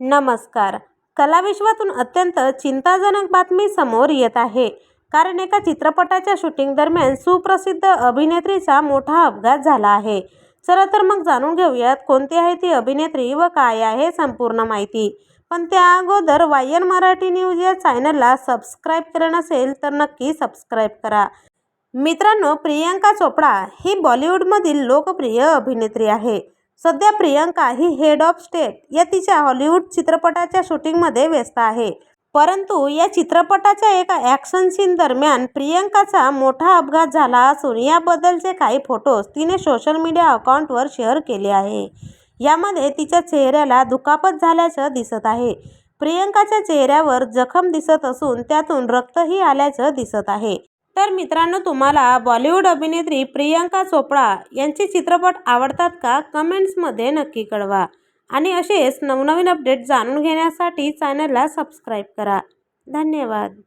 नमस्कार. कलाविश्वातून अत्यंत चिंताजनक बातमी समोर येत आहे. कारण एका चित्रपटाच्या शूटिंग दरम्यान सुप्रसिद्ध अभिनेत्रीचा मोठा अपघात झाला आहे. चला तर मग जाणून घेऊयात कोणती आहे ती अभिनेत्री व काय आहे संपूर्ण माहिती. पण त्या अगोदर वाय एन मराठी न्यूज या चॅनलला सबस्क्राईब केलं नसेल तर नक्की सबस्क्राईब करा. मित्रांनो प्रियंका चोपडा ही बॉलिवूडमधील लोकप्रिय अभिनेत्री आहे. सध्या प्रियंका ही हेड ऑफ स्टेट या तिच्या हॉलिवूड चित्रपटाच्या शूटिंगमध्ये व्यस्त आहे. परंतु या चित्रपटाच्या एका ॲक्शन सीन दरम्यान प्रियंकाचा मोठा अपघात झाला असून याबद्दलचे काही फोटोज तिने सोशल मीडिया अकाउंटवर शेअर केले आहे. यामध्ये तिच्या चेहऱ्याला दुखापत झाल्याचं दिसत आहे. प्रियंकाच्या चेहऱ्यावर जखम दिसत असून त्यातून रक्तही आल्याचं दिसत आहे. तर मित्रांनो तुम्हाला बॉलिवूड अभिनेत्री प्रियंका चोपडा यांचे चित्रपट आवडतात का? कमेंट्समध्ये नक्की कळवा. आणि असेच नवनवीन अपडेट जाणून घेण्यासाठी चॅनलला सबस्क्राईब करा. धन्यवाद.